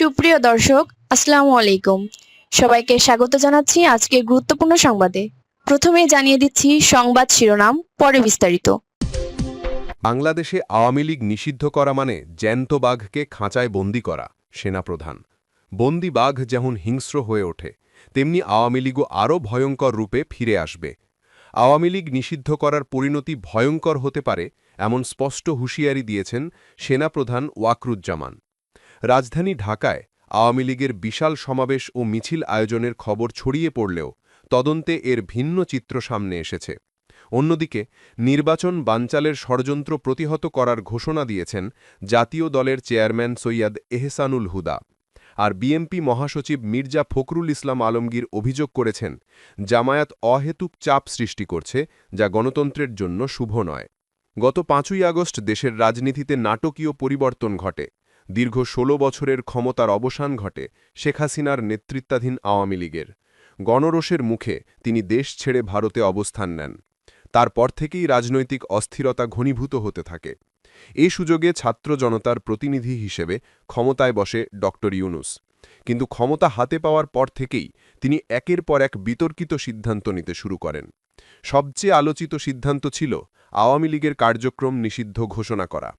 সুপ্রিয় দর্শক, আসসালামু আলাইকুম। সবাইকে স্বাগত জানাচ্ছি আজকের গুরুত্বপূর্ণ সংবাদে। প্রথমে জানিয়ে দিচ্ছি সংবাদ শিরোনাম, পরে বিস্তারিত। বাংলাদেশে আওয়ামী লীগ নিষিদ্ধ করা মানে জ্যান্ত বাঘকে খাঁচায় বন্দি করা, সেনাপ্রধান। বন্দি বাঘ যেমন হিংস্র হয়ে ওঠে, তেমনি আওয়ামী লীগও আরও ভয়ঙ্কর রূপে ফিরে আসবে। আওয়ামী লীগ নিষিদ্ধ করার পরিণতি ভয়ঙ্কর হতে পারে, এমন স্পষ্ট হুঁশিয়ারি দিয়েছেন সেনাপ্রধান ওয়াকরুজ্জামান। রাজধানী ঢাকায় আওয়ামী লীগের বিশাল সমাবেশ ও মিছিল আয়োজনের খবর ছড়িয়ে পড়লেও তদন্তে এর ভিন্ন চিত্র সামনে এসেছে। অন্যদিকে, নির্বাচন বানচালের ষড়যন্ত্র প্রতিহত করার ঘোষণা দিয়েছেন জাতীয় দলের চেয়ারম্যান সৈয়দ এহসানুল হুদা। আর বিএমপি মহাসচিব মির্জা ফখরুল ইসলাম আলমগীর অভিযোগ করেছেন, জামায়াত অহেতুক চাপ সৃষ্টি করছে, যা গণতন্ত্রের জন্য শুভ নয়। গত পাঁচই আগস্ট দেশের রাজনীতিতে নাটকীয় পরিবর্তন ঘটে। দীর্ঘ ১৬ বছরের ক্ষমতার অবসান ঘটে শেখ হাসিনার নেতৃত্বাধীন আওয়ামী লীগের। গণরোষের মুখে তিনি দেশ ছেড়ে ভারতে অবস্থান নেন। তারপর থেকেই রাজনৈতিক অস্থিরতা ঘনীভূত হতে থাকে। এ সুযোগে ছাত্র জনতার প্রতিনিধি হিসেবে ক্ষমতায় বসে ড ইউনুস। কিন্তু ক্ষমতা হাতে পাওয়ার পর থেকেই তিনি একের পর এক বিতর্কিত সিদ্ধান্ত নিতে শুরু করেন। সবচেয়ে আলোচিত সিদ্ধান্ত ছিল আওয়ামী লীগের কার্যক্রম নিষিদ্ধ ঘোষণা করা।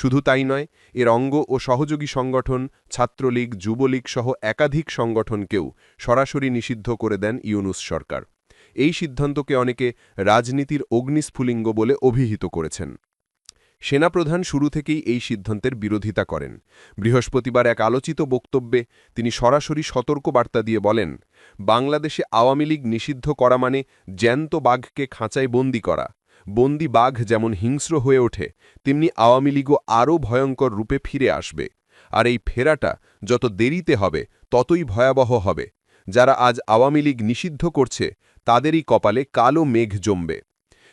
শুধু তাই নয়, এর অঙ্গ ও সহযোগী সংগঠন, ছাত্রলীগ, যুবলীগ সহ একাধিক সংগঠনকেও সরাসরি নিষিদ্ধ করে দেন ইউনুস সরকার। এই সিদ্ধান্তকে অনেকে রাজনীতির অগ্নিস্ফুলিঙ্গ বলে অভিহিত করেছেন। সেনাপ্রধান শুরু থেকেই এই সিদ্ধান্তের বিরোধিতা করেন। বৃহস্পতিবার এক আলোচিত বক্তব্যে তিনি সরাসরি সতর্ক বার্তা দিয়ে বলেন, বাংলাদেশে আওয়ামী লীগ নিষিদ্ধ করা মানে জ্যান্ত বাঘকে খাঁচায় বন্দি করা। বন্দি বাঘ যেমন হিংস্র হয়ে ওঠে, তেমনি আওয়ামী লীগও আরও ভয়ঙ্কর রূপে ফিরে আসবে। আর এই ফেরাটা যত দেরিতে হবে, ততই ভয়াবহ হবে। যারা আজ আওয়ামী লীগ নিষিদ্ধ করছে, তাদেরই কপালে কালো মেঘ জমবে।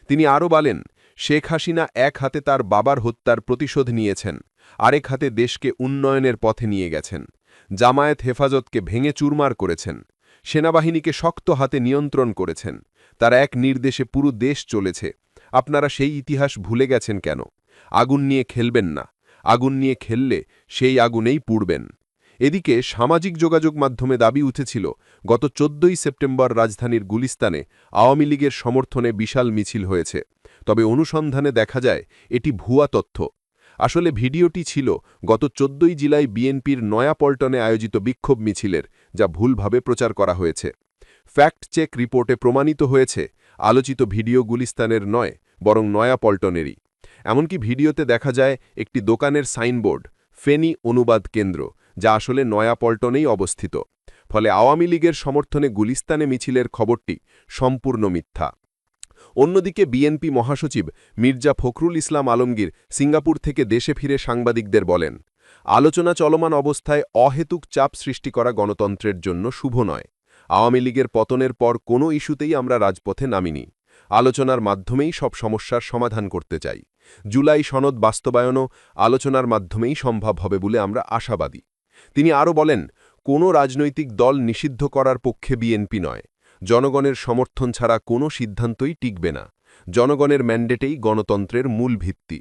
তিনি আরও বলেন, শেখ হাসিনা এক হাতে তার বাবার হত্যার প্রতিশোধ নিয়েছেন, আরেক হাতে দেশকে উন্নয়নের পথে নিয়ে গেছেন, জামায়াত হেফাজতকে ভেঙে চুরমার করেছেন, সেনাবাহিনীকে শক্ত হাতে নিয়ন্ত্রণ করেছেন, তার এক নির্দেশে পুরো দেশ চলেছে আপনারা সেই ইতিহাস ভুলে গেছেন কেন? আগুন নিয়ে খেলবেন না। আগুন নিয়ে খেললে সেই আগুনেই পুড়বেন। এদিকে সামাজিক যোগাযোগ মাধ্যমে দাবি উঠেছিল, গত চোদ্দই সেপ্টেম্বর রাজধানীর গুলিস্তানে আওয়ামী লীগের সমর্থনে বিশাল মিছিল হয়েছে। তবে অনুসন্ধানে দেখা যায়, এটি ভুয়া তথ্য। আসলে ভিডিওটি ছিল গত চোদ্দই জেলায় বিএনপির নয়াপল্টনে আয়োজিত বিক্ষোভ মিছিলের, যা ভুলভাবে প্রচার করা হয়েছে। ফ্যাক্ট চেক রিপোর্টে প্রমাণিত হয়েছে আলোচিত ভিডিও গুলিস্তানের নয়, বরং নয়াপল্টনেরই এমনকি ভিডিওতে দেখা যায় একটি দোকানের সাইনবোর্ড, ফেনী অনুবাদ কেন্দ্র, যা আসলে নয়াপল্টনেই অবস্থিত। ফলে আওয়ামী লীগের সমর্থনে গুলিস্তানে মিছিলের খবরটি সম্পূর্ণ মিথ্যা। অন্যদিকে বিএনপি মহাসচিব মির্জা ফখরুল ইসলাম আলমগীর সিঙ্গাপুর থেকে দেশে ফিরে সাংবাদিকদের বলেন, আলোচনা চলমান অবস্থায় অহেতুক চাপ সৃষ্টি করা গণতন্ত্রের জন্য শুভ নয়। আওয়ামী লীগের পতনের পর কোনো ইস্যুতেই আমরা রাজপথে নামিনি। আলোচনার মাধ্যমেই সব সমস্যার সমাধান করতে চাই। জুলাই সনদ বাস্তবায়নও আলোচনার মাধ্যমেই সম্ভব হবে বলে আমরা আশাবাদী। তিনি আরও বলেন, কোনো রাজনৈতিক দল নিষিদ্ধ করার পক্ষে বিএনপি নয়। জনগণের সমর্থন ছাড়া কোনো সিদ্ধান্তই টিকবে না। জনগণের ম্যান্ডেটেই গণতন্ত্রের মূল ভিত্তি।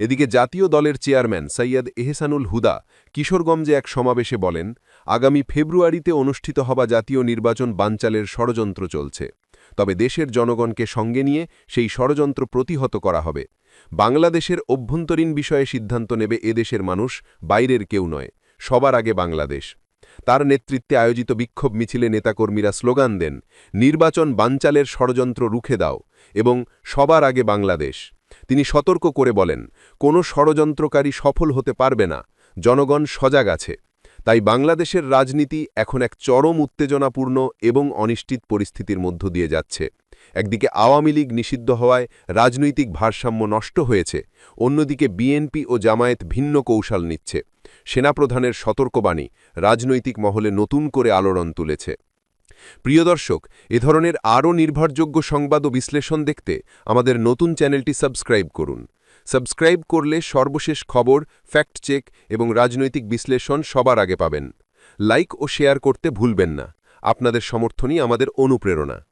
এদিকে জাতীয় দলের চেয়ারম্যান সৈয়দ এহসানুল হুদা কিশোরগঞ্জে এক সমাবেশে বলেন আগামী ফেব্রুয়ারিতে অনুষ্ঠিত হবা জাতীয় নির্বাচন বানচালের ষড়যন্ত্র চলছে। তবে দেশের জনগণকে সঙ্গে নিয়ে সেই ষড়যন্ত্র প্রতিহত করা হবে। বাংলাদেশের অভ্যন্তরীণ বিষয়ে সিদ্ধান্ত নেবে এদেশের মানুষ, বাইরের কেউ নয়, সবার আগে বাংলাদেশ। তার নেতৃত্বে আয়োজিত বিক্ষোভ মিছিলে নেতাকর্মীরা স্লোগান দেন, নির্বাচন বানচালের ষড়যন্ত্র রুখে দাও এবং সবার আগে বাংলাদেশ। তিনি সতর্ক করে বলেন, কোনো ষড়যন্ত্রকারী সফল হতে পারবে না, জনগণ সজাগ আছে। তাই বাংলাদেশের রাজনীতি এখন এক চরম উত্তেজনাপূর্ণ এবং অনিশ্চিত পরিস্থিতির মধ্য দিয়ে যাচ্ছে। একদিকে আওয়ামী লীগ নিষিদ্ধ হওয়ায় রাজনৈতিক ভারসাম্য নষ্ট হয়েছে, অন্যদিকে বিএনপি ও জামায়াত ভিন্ন কৌশল নিচ্ছে। সেনাপ্রধানের সতর্কবাণী রাজনৈতিক মহলে নতুন করে আলোড়ন তুলেছে। প্রিয় দর্শক, এ ধরনের আরও নির্ভরযোগ্য সংবাদ ও বিশ্লেষণ দেখতে আমাদের নতুন চ্যানেলটি সাবস্ক্রাইব করুন। সাবস্ক্রাইব করলে সর্বশেষ খবর ফ্যাক্ট চেক এবং রাজনৈতিক বিশ্লেষণ সবার আগে পাবেন। লাইক ও শেয়ার করতে ভুলবেন না। আপনাদের সমর্থনই আমাদের অনুপ্রেরণা।